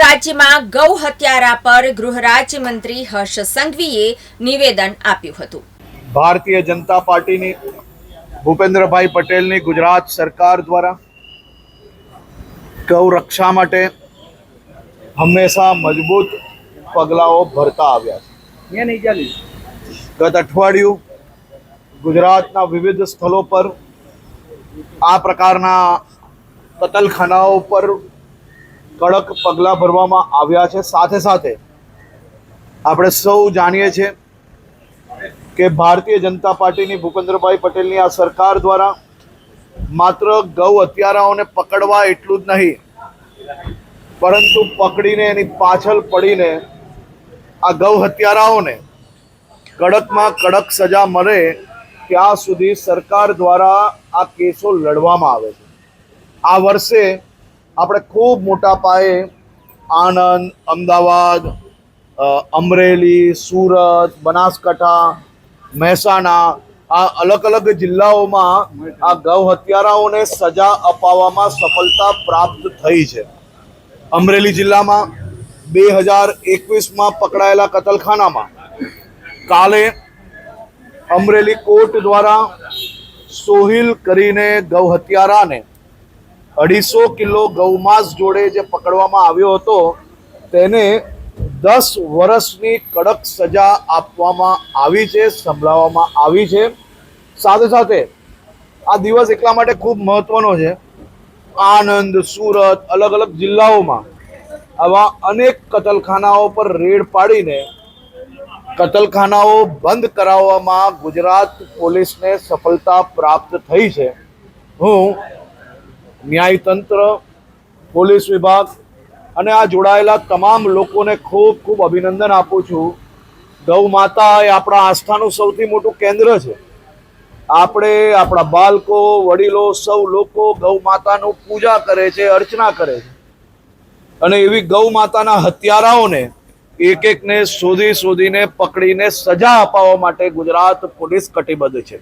રાજ્યમાં ગૌ હત્યારા પર ગૃહ રાજ્યમંત્રી હર્ષ સંઘવીએ નિવેદન આપ્યું હતું. ભારતીય જનતા પાર્ટીની ભૂપેન્દ્રભાઈ પટેલની ગુજરાત સરકાર દ્વારા ગૌ રક્ષા માટે હંમેશા મજબૂત પગલાઓ ભરતા આવ્યા છે. ગત અઠવાડિયું ગુજરાતના વિવિધ સ્થળો પર આ પ્રકારના કતલખાનાઓ પર કડક પગલાં ભરવામાં આવ્યા છે. સાથે સાથે આપણે સૌ જાણીએ છીએ કે ભારતીય જનતા પાર્ટીની ભૂપેન્દ્રભાઈ પટેલની આ સરકાર દ્વારા માત્ર ગૌ હત્યારાઓને પકડવા એટલું જ નહીં, પરંતુ પકડીને એની પાછળ પડીને આ ગૌ હત્યારાઓને કડકમાં કડક સજા મળે ત્યાં સુધી સરકાર દ્વારા આ કેસો લડવામાં આવે છે. આ વર્ષે આપણે ખૂબ મોટા પાયે આણંદ, અમદાવાદ અમરેલી, સુરત, બનાસકાંઠા, મહેસાણા આ અલગ અલગ જિલ્લાઓમાં આ ગૌ હત્યારાઓને સજા અપાવવામાં સફળતા પ્રાપ્ત થઈ છે. અમરેલી જિલ્લામાં બે હજાર એકવીસમાં પકડાયેલા કતલખાનામાં કાલે અમરેલી કોર્ટ દ્વારા સોહિલ કરીને ગૌ હત્યારાને અઢીસો કિલો ગૌમાંસ જોડે જે પકડવામાં આવ્યો હતો, તેને દસ વર્ષની કડક સજા આપવામાં આવી છે, સંભળાવવામાં આવી છે. સાથે સાથે આ દિવસ એટલા માટે ખૂબ મહત્વનો છે. આનંદ, સુરત, અલગ અલગ જિલ્લાઓમાં આવા અનેક કતલખાનાઓ પર રેડ પાડીને કતલખાનાઓ બંધ કરાવવામાં ગુજરાત પોલીસને સફળતા પ્રાપ્ત થઈ છે. હું ન્યાયતંત્ર, પોલીસ વિભાગ અને આ જોડાયેલા તમામ લોકોને ખૂબ ખૂબ અભિનંદન આપું છું. ગૌ માતા એ આપણા આસ્થાનું સૌથી મોટું કેન્દ્ર છે. આપણે આપણા બાળકો, વડીલો, સૌ લોકો ગૌ માતાનું પૂજા કરે છે, અર્ચના કરે છે. અને એવી ગૌ માતાના હત્યારાઓને એક એકને શોધી શોધીને પકડીને સજા અપાવવા માટે ગુજરાત પોલીસ કટિબદ્ધ છે.